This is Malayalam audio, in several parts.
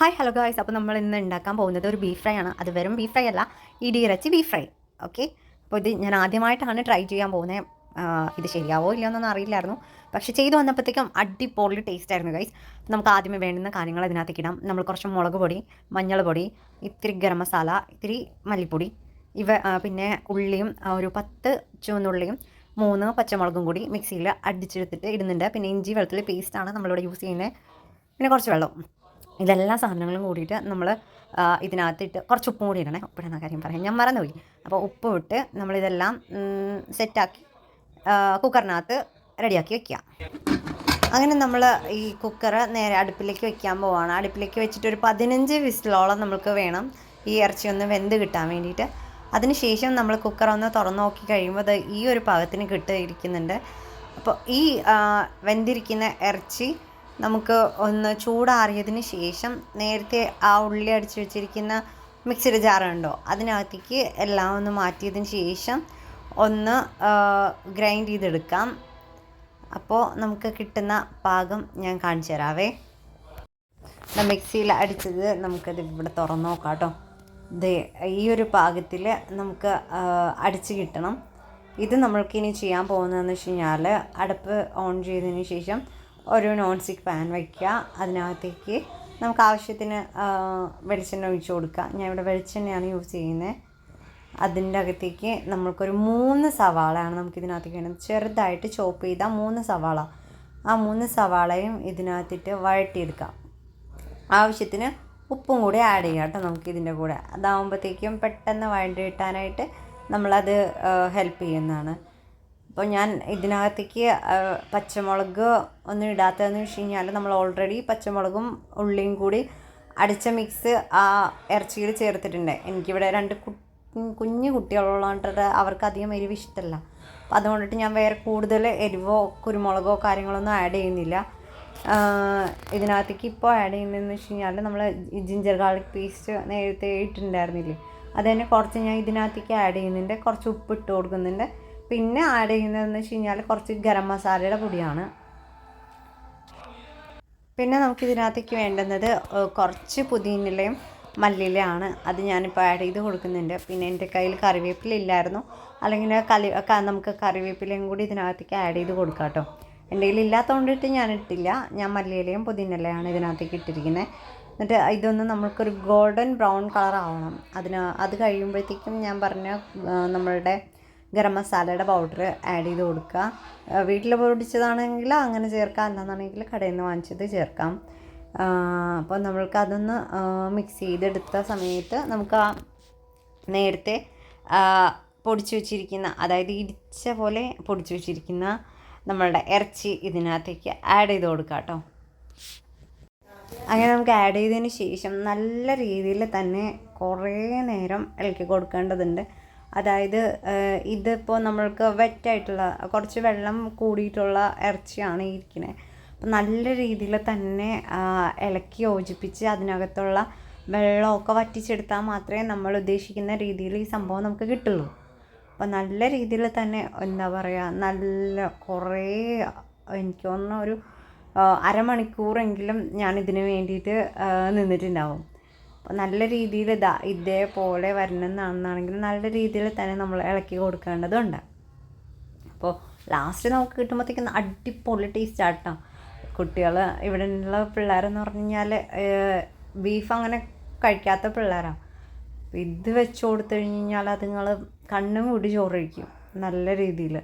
ഹായ് ഹലോ ഗായ്സ് അപ്പോൾ നമ്മൾ ഇന്ന് ഉണ്ടാക്കാൻ പോകുന്നത് ഒരു ബീഫ് ഫ്രൈ ആണ്. അത് വെറും ബീഫ് ഫ്രൈ അല്ല ഇടിയിറച്ചി ബീഫ് ഫ്രൈ ഓക്കെ അപ്പോൾ ഇത് ഞാൻ ആദ്യമായിട്ടാണ് ട്രൈ ചെയ്യാൻ പോകുന്നത് ഇത് ശരിയാവോ ഇല്ലയോ എന്നൊന്നും അറിയില്ലായിരുന്നു. പക്ഷേ ചെയ്തു വന്നപ്പോഴത്തേക്കും അടിപൊളി ടേസ്റ്റ് ആയിരുന്നു ഗൈസ് നമുക്ക് ആദ്യമേ വേണ്ടുന്ന കാര്യങ്ങൾ അതിനകത്തേക്ക് ഇടാം. നമ്മൾ കുറച്ച് മുളക് പൊടി മഞ്ഞൾ പൊടി ഇത്തിരി ഗരം മസാല ഇത്തിരി മല്ലിപ്പൊടി ഇവ പിന്നെ ഉള്ളിയും ഒരു പത്ത് ചുവന്നുള്ളിയും മൂന്ന് പച്ചമുളകും കൂടി മിക്സിയിൽ അടിച്ചെടുത്തിട്ട് ഇടുന്നുണ്ട്. പിന്നെ ഇഞ്ചി വെളുത്തുള്ളി പേസ്റ്റാണ് നമ്മളിവിടെ യൂസ് ചെയ്യുന്നത് പിന്നെ കുറച്ച് വെള്ളം. ഇതെല്ലാ സാധനങ്ങളും കൂടിയിട്ട് നമ്മൾ ഇതിനകത്തിട്ട് കുറച്ച് ഉപ്പും കൂടി ഇടണേ. ഉപ്പിടുന്ന കാര്യം പറയാം. ഞാൻ മറന്നുപോയി അപ്പോൾ ഉപ്പ് ഇട്ട് നമ്മളിതെല്ലാം സെറ്റാക്കി കുക്കറിനകത്ത് റെഡിയാക്കി വെക്കുക അങ്ങനെ നമ്മൾ ഈ കുക്കർ നേരെ അടുപ്പിലേക്ക് വെക്കാൻ പോവാണ്. അടുപ്പിലേക്ക് വെച്ചിട്ട് ഒരു പതിനഞ്ച് വിസിലോളം നമുക്ക് വേണം ഈ ഇറച്ചി ഒന്ന് വെന്ത് കിട്ടാൻ വേണ്ടിയിട്ട്. അതിനുശേഷം നമ്മൾ കുക്കർ ഒന്ന് തുറന്നു നോക്കി കഴിയുമ്പോൾ അത് ഈ ഒരു പാകത്തിന് കിട്ടിയിരിക്കുന്നുണ്ട്. അപ്പോൾ ഈ വെന്തിരിക്കുന്ന ഇറച്ചി നമുക്ക് ഒന്ന് ചൂടാറിയതിന് ശേഷം നേരത്തെ ആ ഉള്ളി അടിച്ച് വെച്ചിരിക്കുന്ന മിക്സിയുടെ ജാറുണ്ടോ അതിനകത്തേക്ക് എല്ലാം ഒന്ന് മാറ്റിയതിന് ശേഷം ഒന്ന് ഗ്രൈൻഡ് ചെയ്തെടുക്കാം. അപ്പോൾ നമുക്ക് കിട്ടുന്ന പാകം ഞാൻ കാണിച്ചു തരാവേ. മിക്സിയിൽ അടിച്ചത് നമുക്കത് ഇവിടെ തുറന്ന് നോക്കാം കേട്ടോ. ദേ ഈ ഒരു പാകത്തിൽ നമുക്ക് അടിച്ച് കിട്ടണം. ഇത് നമ്മൾക്കിനി ചെയ്യാൻ പോകുന്നതെന്ന് വെച്ച് കഴിഞ്ഞാൽ അടുപ്പ് ഓൺ ചെയ്തതിന് ശേഷം ഒരു നോൺ സ്റ്റിക്ക് പാൻ വയ്ക്കുക. അതിനകത്തേക്ക് നമുക്ക് ആവശ്യത്തിന് വെളിച്ചെണ്ണ ഒഴിച്ച് കൊടുക്കുക. ഞാൻ ഇവിടെ വെളിച്ചെണ്ണയാണ് യൂസ് ചെയ്യുന്നത്. അതിന്റെ അകത്തേക്ക് നമ്മൾക്കൊരു മൂന്ന് സവാളയാണ് നമുക്ക് ഇതിനകത്തേക്ക് വേണ്ടത്. ചെറുതായിട്ട് ചോപ്പ് ചെയ്ത മൂന്ന് സവാള. ആ മൂന്ന് സവാളയും ഇതിനകത്തിട്ട് വഴട്ടിയെടുക്കാം ആവശ്യത്തിന് ഉപ്പും കൂടി ആഡ് ചെയ്യാം കേട്ടോ നമുക്ക് ഇതിന്റെ കൂടെ. അതാകുമ്പോഴത്തേക്കും പെട്ടെന്ന് വഴണ്ടി കിട്ടാനായിട്ട് നമ്മളത് ഹെൽപ്പ് ചെയ്യുന്നതാണ്. അപ്പോൾ ഞാൻ ഇതിനകത്തേക്ക് പച്ചമുളക് ഒന്നും ഇടാത്തതെന്ന് വെച്ച് കഴിഞ്ഞാൽ നമ്മൾ ഓൾറെഡി പച്ചമുളകും ഉള്ളിയും കൂടി അടിച്ച മിക്സ് ആ ഇറച്ചിയിൽ ചേർത്തിട്ടുണ്ട്. എനിക്കിവിടെ രണ്ട് കുഞ്ഞു കുട്ടികളുള്ളതുകൊണ്ട് അവർക്ക് അധികം എരിവ് ഇഷ്ടമല്ല. അപ്പം അതുകൊണ്ടിട്ട് ഞാൻ വേറെ കൂടുതൽ എരിവോ കുരുമുളകോ കാര്യങ്ങളൊന്നും ആഡ് ചെയ്യുന്നില്ല. ഇതിനകത്തേക്ക് ഇപ്പോൾ ആഡ് ചെയ്യുന്നതെന്ന് വെച്ച് കഴിഞ്ഞാൽ നമ്മൾ ജിഞ്ചർ ഗാർലിക് പേസ്റ്റ് നേരത്തെ ഇട്ടിട്ടുണ്ടായിരുന്നില്ലേ? അത് തന്നെ കുറച്ച് ഞാൻ ഇതിനകത്തേക്ക് ആഡ് ചെയ്യുന്നുണ്ട്. കുറച്ച് ഉപ്പ് ഇട്ട് കൊടുക്കുന്നുണ്ട്. പിന്നെ ആഡ് ചെയ്യുന്നതെന്ന് വെച്ച് കഴിഞ്ഞാൽ കുറച്ച് ഗരം മസാലയുടെ പൊടിയാണ്. പിന്നെ നമുക്ക് ഇതിനകത്തേക്ക് വേണ്ടുന്നത് കുറച്ച് പുതിനയിലയും മല്ലിയിലയാണ്. അത് ഞാനിപ്പോൾ ആഡ് ചെയ്ത് കൊടുക്കുന്നുണ്ട്. പിന്നെ എന്റെ കയ്യിൽ കറിവേപ്പില ഇല്ലായിരുന്നു. അല്ലെങ്കിൽ കലി നമുക്ക് കറിവേപ്പിലയും കൂടി ഇതിനകത്തേക്ക് ആഡ് ചെയ്ത് കൊടുക്കാം കേട്ടോ. എന്റെ കയ്യിൽ ഇല്ലാത്തതുകൊണ്ടിട്ട് ഞാൻ ഇട്ടില്ല. ഞാൻ മല്ലിയിലയും പുതിനയിലയാണ് ഇതിനകത്തേക്ക് ഇട്ടിരിക്കുന്നത് എന്നിട്ട് ഇതൊന്ന് നമുക്കൊരു ഗോൾഡൻ ബ്രൗൺ കളർ ആവണം. അതിന് അത് കഴിയുമ്പോഴത്തേക്കും ഞാൻ പറഞ്ഞ നമ്മളുടെ ഗരം മസാലയുടെ പൗഡർ ആഡ് ചെയ്ത് കൊടുക്കുക. വീട്ടിൽ പൊടിച്ചതാണെങ്കിൽ അങ്ങനെ ചേർക്കാം. അല്ലാന്നാണെങ്കിൽ കടയിൽ നിന്ന് വാങ്ങിച്ചത് ചേർക്കാം. അപ്പോൾ നമ്മൾക്ക് അതൊന്ന് മിക്സ് ചെയ്തെടുത്ത സമയത്ത് നമുക്ക് ആ നേരത്തെ പൊടിച്ചു വെച്ചിരിക്കുന്ന അതായത് ഇടിച്ച പോലെ പൊടിച്ചു വെച്ചിരിക്കുന്ന നമ്മളുടെ ഇറച്ചി ഇതിനകത്തേക്ക് ആഡ് ചെയ്ത് കൊടുക്കാം കേട്ടോ. അങ്ങനെ നമുക്ക് ആഡ് ചെയ്തതിന് ശേഷം നല്ല രീതിയിൽ തന്നെ കുറേ നേരം ഇളക്കി കൊടുക്കേണ്ടതുണ്ട്. അതായത് ഇതിപ്പോൾ നമ്മൾക്ക് വെറ്റായിട്ടുള്ള കുറച്ച് വെള്ളം കൂടിയിട്ടുള്ള ഇറച്ചിയാണ് ഇരിക്കുന്നത് അപ്പം നല്ല രീതിയിൽ തന്നെ ഇളക്കി യോജിപ്പിച്ച് അതിനകത്തുള്ള വെള്ളമൊക്കെ വറ്റിച്ചെടുത്താൽ മാത്രമേ നമ്മൾ ഉദ്ദേശിക്കുന്ന രീതിയിൽ ഈ സംഭവം നമുക്ക് കിട്ടുള്ളൂ. അപ്പം നല്ല രീതിയിൽ തന്നെ എന്താ പറയുക നല്ല കുറേ എനിക്ക് തോന്നുന്ന ഒരു അരമണിക്കൂറെങ്കിലും ഞാൻ ഇതിന് വേണ്ടിയിട്ട് നിന്നിട്ടുണ്ടാവും. അപ്പോൾ നല്ല രീതിയിൽ ഇതാ ഇതേപോലെ വരണമെന്നാണെന്നാണെങ്കിൽ നല്ല രീതിയിൽ തന്നെ നമ്മൾ ഇളക്കി കൊടുക്കേണ്ടതുണ്ട്. അപ്പോൾ ലാസ്റ്റ് നമുക്ക് കിട്ടുമ്പോഴത്തേക്കും അടിപൊളി ടേസ്റ്റ് ആട്ടോ. കുട്ടികൾ ഇവിടെ ഉള്ള പിള്ളേരെന്ന് പറഞ്ഞു കഴിഞ്ഞാൽ ബീഫ് അങ്ങനെ കഴിക്കാത്ത പിള്ളേരാണ് ഇത് വെച്ച് കൊടുത്തു കഴിഞ്ഞ് കഴിഞ്ഞാൽ അതുങ്ങൾ കണ്ണും കൂടി ചോറ് കഴിക്കും നല്ല രീതിയിൽ.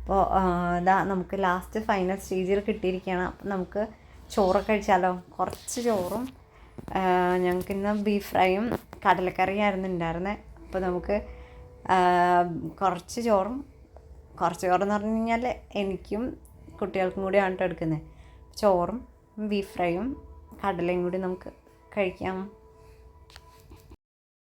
അപ്പോൾ ഇതാ നമുക്ക് ലാസ്റ്റ് ഫൈനൽ സ്റ്റേജിൽ കിട്ടിയിരിക്കുകയാണ്. അപ്പം നമുക്ക് ചോറൊക്കെ കഴിച്ചാലോ? കുറച്ച് ചോറും ഞങ്ങൾക്ക് ഇന്ന് ബീഫ് ഫ്രൈയും കടലക്കറിയായിരുന്നു ഉണ്ടായിരുന്നത് അപ്പോൾ നമുക്ക് കുറച്ച് ചോറും കുറച്ച് ചോറെന്ന് പറഞ്ഞു കഴിഞ്ഞാൽ എനിക്കും കുട്ടികൾക്കും കൂടിയാണ് കേട്ടോ എടുക്കുന്നത് ചോറും ബീഫ് ഫ്രൈയും കടലയും കൂടി നമുക്ക് കഴിക്കാം.